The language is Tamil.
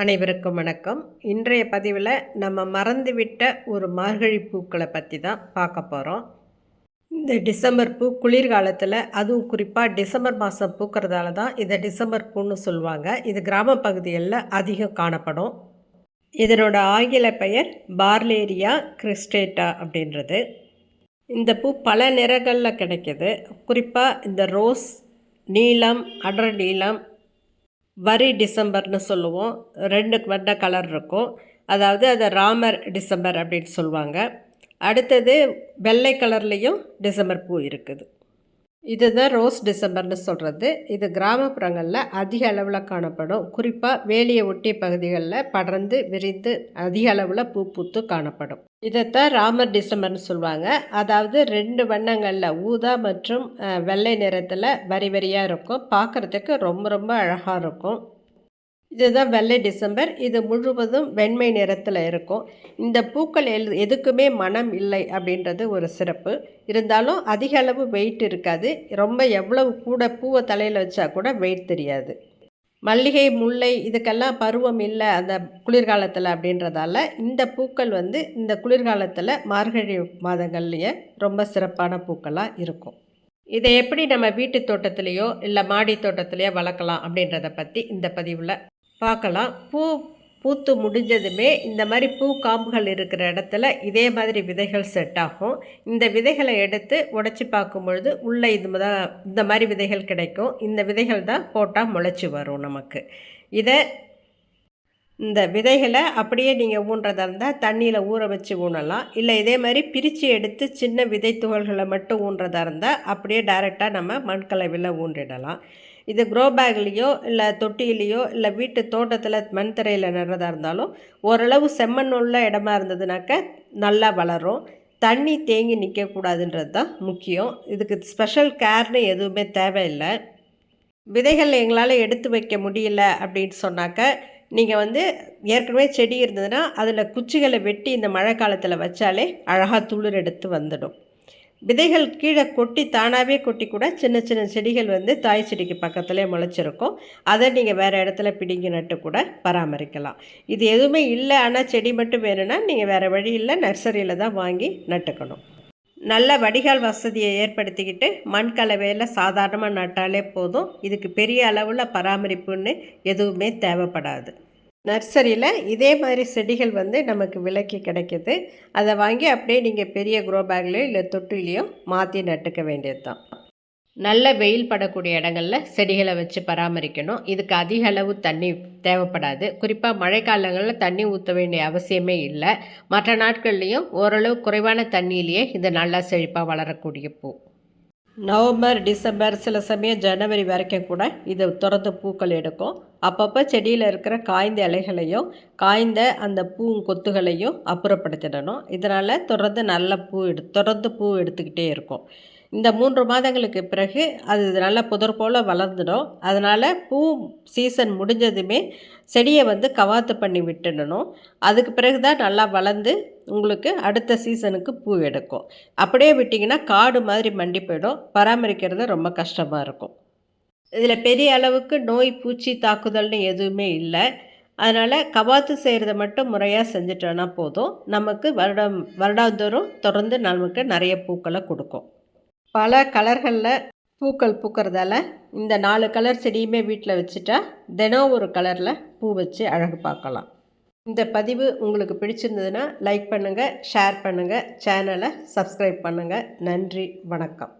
அனைவருக்கும் வணக்கம். இன்றைய பதிவில் நம்ம மறந்துவிட்ட ஒரு மார்கழி பூக்களை பற்றி தான் பார்க்க போகிறோம் இந்த டிசம்பர் பூ குளிர்காலத்தில் அதுவும் குறிப்பாக டிசம்பர் மாதம் பூக்கிறதால தான் இதை டிசம்பர் பூன்னு சொல்லுவாங்க. இது கிராம பகுதிகளில் அதிகம் காணப்படும். இதனோட ஆங்கில பெயர் பார்லேரியா கிறிஸ்டேட்டா அப்படின்றது. இந்த பூ பல நிறங்களில் கிடைக்கிது. குறிப்பாக இந்த ரோஸ் நீலம் அடர் நீலம் வரி டிசம்பர்னு சொல்லுவோம். ரெண்டு வண்ண கலர் இருக்கும். அதாவது அதை ராமர் டிசம்பர் அப்படின்னு சொல்லுவாங்க. அடுத்தது வெள்ளை கலர்லேயும் டிசம்பர் பூ இருக்குது. இதுதான் ரோஸ் டிசம்பர்னு சொல்கிறது இது கிராமப்புறங்களில் அதிக அளவில் காணப்படும். குறிப்பாக வேலியை ஒட்டிய பகுதிகளில் படர்ந்து விரிந்து அதிக அளவில் பூ பூத்து காணப்படும். இதைத்தான் ராமர் டிசம்பர்னு சொல்லுவாங்க. அதாவது ரெண்டு வண்ணங்களில் ஊதா மற்றும் வெள்ளை நிறத்தில் வரி வரியாக இருக்கும். பார்க்குறதுக்கு ரொம்ப ரொம்ப அழகாக இருக்கும். இதுதான் வெள்ளை டிசம்பர். இது முழுவதும் வெண்மை நிறத்தில் இருக்கும். இந்த பூக்கள் எல் எதுக்குமே மனம் இல்லை அப்படின்றது ஒரு சிறப்பு. இருந்தாலும் அதிக அளவு வெயிட் இருக்காது. ரொம்ப எவ்வளவு கூட பூவை தலையில் வச்சா கூட வெயிட் தெரியாது. மல்லிகை முல்லை இதுக்கெல்லாம் பருவம் இல்லை அந்த குளிர்காலத்தில் அப்படின்றதால இந்த பூக்கள் வந்து இந்த குளிர்காலத்தில் மார்கழி மாதங்கள்லேயே ரொம்ப சிறப்பான பூக்களாக இருக்கும். இதை எப்படி நம்ம வீட்டு தோட்டத்துலேயோ இல்லை மாடி தோட்டத்துலேயோ வளர்க்கலாம் அப்படின்றத பற்றி இந்த பதிவில் பார்க்கலாம். பூ பூத்து முடிஞ்சதுமே இந்த மாதிரி பூ காம்புகள் இருக்கிற இடத்துல இதே மாதிரி விதைகள் செட் ஆகும். இந்த விதைகளை எடுத்து உடச்சி பார்க்கும் பொழுது உள்ளே இது தான் இந்த மாதிரி விதைகள் கிடைக்கும். இந்த விதைகள் தான் போட்டால் முளைச்சி வரும் நமக்கு. இதை இந்த விதைகளை அப்படியே நீங்கள் ஊன்றதா இருந்தால் தண்ணியில் ஊற வச்சு ஊனலாம். இல்லை இதே மாதிரி பிரித்து எடுத்து சின்ன விதை துகள்களை மட்டும் ஊன்றதா இருந்தால் அப்படியே டைரெக்டாக நம்ம மண்கலவில் ஊன்றிடலாம். இது க்ரோ பேக்லேயோ இல்லை தொட்டியிலையோ இல்லை வீட்டு தோட்டத்தில் மண் தரையில் நடுறதா இருந்தாலும் ஓரளவு செம்மண் உள்ள இடமா இருந்ததுனாக்க நல்லா வளரும். தண்ணி தேங்கி நிற்கக்கூடாதுன்றது தான் முக்கியம். இதுக்கு ஸ்பெஷல் கேர்னு எதுவுமே தேவையில்லை. விதைகள் எங்களால் எடுத்து வைக்க முடியல அப்படின்னு சொன்னாக்க நீங்கள் வந்து ஏற்கனவே செடி இருந்ததுன்னா அதில் குச்சிகளை வெட்டி இந்த மழை காலத்தில் வச்சாலே அழகாக துளிர் எடுத்து வந்துடும். விதைகள் கீழே கொட்டி தானாகவே கொட்டி கூட சின்ன சின்ன செடிகள் வந்து தாய் செடிக்கு பக்கத்துலேயே முளைச்சிருக்கும். அதை நீங்கள் வேறு இடத்துல பிடிங்கி நட்டு கூட பராமரிக்கலாம். இது எதுவுமே இல்லை ஆனால் செடி மட்டும் வேணும்னா நீங்கள் வேறு வழியில் நர்சரியில் தான் வாங்கி நட்டுக்கணும். நல்ல வடிகால் வசதியை ஏற்படுத்திக்கிட்டு மண் கலவையில் சாதாரணமாக நட்டாலே போதும். இதுக்கு பெரிய அளவில் பராமரிப்புன்னு எதுவுமே தேவைப்படாது. நர்சரியில் இதே மாதிரி செடிகள் வந்து நமக்கு விலைக்கு கிடைக்கிது. அதை வாங்கி அப்படியே நீங்கள் பெரிய க்ரோ பேக்லேயோ இல்லை தொட்டிலையோ மாற்றி நட்டுக்க வேண்டியது தான் நல்ல வெயில் படக்கூடிய இடங்களில் செடிகளை வச்சு பராமரிக்கணும். இதுக்கு அதிக அளவு தண்ணி தேவைப்படாது. குறிப்பாக மழை காலங்களில் தண்ணி ஊற்ற வேண்டிய அவசியமே இல்லை. மற்ற நாட்கள்லேயும் ஓரளவு குறைவான தண்ணியிலேயே இது நல்லா செழிப்பாக வளரக்கூடிய பூ. நவம்பர் டிசம்பர் சில சமயம் ஜனவரி வரைக்கும் கூட இது திறந்து பூக்கள் எடுக்கும். அப்பப்போ செடியில் இருக்கிற காய்ந்த இலைகளையும் காய்ந்த அந்த பூ கொத்துகளையும் அப்புறப்படுத்திடணும். இதனால் தொடர்ந்து நல்ல பூ எடு தொடர்ந்து பூ எடுத்துக்கிட்டே இருக்கும். இந்த மூன்று மாதங்களுக்கு பிறகு அது நல்ல புதர் போல் வளர்ந்துடும். அதனால் பூ சீசன் முடிஞ்சதுமே செடியை வந்து கவாத்து பண்ணி விட்டுடணும். அதுக்கு பிறகு தான் நல்லா வளர்ந்து உங்களுக்கு அடுத்த சீசனுக்கு பூ எடுக்கும். அப்படியே விட்டிங்கன்னா காடு மாதிரி மண்டி போயிடும். பராமரிக்கிறது ரொம்ப கஷ்டமாக இருக்கும். இதில் பெரிய அளவுக்கு நோய் பூச்சி தாக்குதல்னு எதுவுமே இல்லை. அதனால் கவாத்து செய்கிறத மட்டும் முறையாக செஞ்சிட்டோன்னா போதும். நமக்கு வருடம் வருடாந்தோறும் தொடர்ந்து நமக்கு நிறைய பூக்களை கொடுக்கும். பல கலர்களில் பூக்கள் பூக்கிறதால இந்த நாலு கலர் செடியுமே வீட்டில் வச்சுட்டா தினம் ஒரு கலரில் பூ வச்சு அழகு பார்க்கலாம். இந்த பதிவு உங்களுக்கு பிடிச்சிருந்ததுன்னா லைக் பண்ணுங்கள் ஷேர் பண்ணுங்கள் சேனலை சப்ஸ்கிரைப் பண்ணுங்கள் நன்றி வணக்கம்.